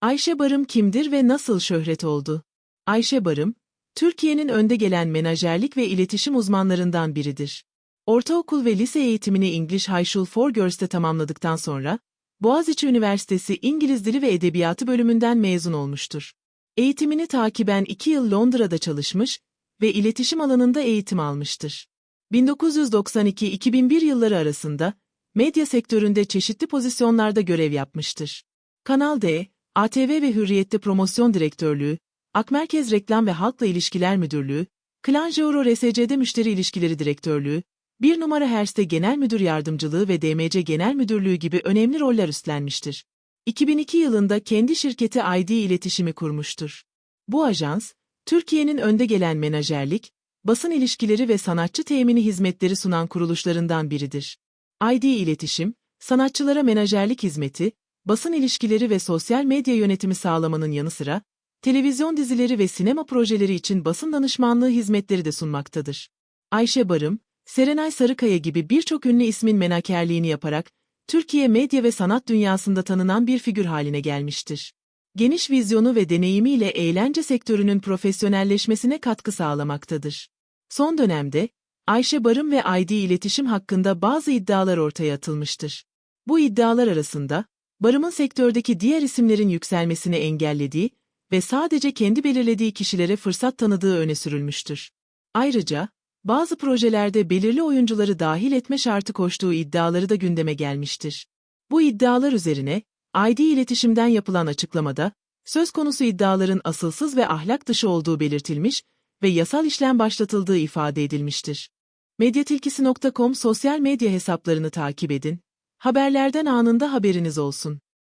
Ayşe Barım kimdir ve nasıl şöhret oldu? Ayşe Barım, Türkiye'nin önde gelen menajerlik ve iletişim uzmanlarından biridir. Ortaokul ve lise eğitimini English High School for Girls'te tamamladıktan sonra, Boğaziçi Üniversitesi İngiliz Dili ve Edebiyatı bölümünden mezun olmuştur. Eğitimini takiben iki yıl Londra'da çalışmış ve iletişim alanında eğitim almıştır. 1992-2001 yılları arasında, medya sektöründe çeşitli pozisyonlarda görev yapmıştır. Kanal D, ATV ve Hürriyet'te promosyon direktörlüğü, Akmerkez Reklam ve Halkla İlişkiler Müdürlüğü, Klanjeuro RSC'de Müşteri İlişkileri Direktörlüğü, bir numara Hers'te Genel Müdür Yardımcılığı ve DMC Genel Müdürlüğü gibi önemli roller üstlenmiştir. 2002 yılında kendi şirketi ID İletişimi kurmuştur. Bu ajans, Türkiye'nin önde gelen menajerlik, basın ilişkileri ve sanatçı temini hizmetleri sunan kuruluşlarından biridir. ID İletişim, sanatçılara menajerlik hizmeti, basın ilişkileri ve sosyal medya yönetimi sağlamanın yanı sıra, televizyon dizileri ve sinema projeleri için basın danışmanlığı hizmetleri de sunmaktadır. Ayşe Barım, Serenay Sarıkaya gibi birçok ünlü ismin menakerliğini yaparak, Türkiye medya ve sanat dünyasında tanınan bir figür haline gelmiştir. Geniş vizyonu ve deneyimiyle eğlence sektörünün profesyonelleşmesine katkı sağlamaktadır. Son dönemde, Ayşe Barım ve ID iletişim hakkında bazı iddialar ortaya atılmıştır. Bu iddialar arasında, Barım'ın sektördeki diğer isimlerin yükselmesini engellediği ve sadece kendi belirlediği kişilere fırsat tanıdığı öne sürülmüştür. Ayrıca, bazı projelerde belirli oyuncuları dahil etme şartı koştuğu iddiaları da gündeme gelmiştir. Bu iddialar üzerine, ID iletişimden yapılan açıklamada, söz konusu iddiaların asılsız ve ahlak dışı olduğu belirtilmiş ve yasal işlem başlatıldığı ifade edilmiştir. Medyatilkisi.com sosyal medya hesaplarını takip edin. Haberlerden anında haberiniz olsun.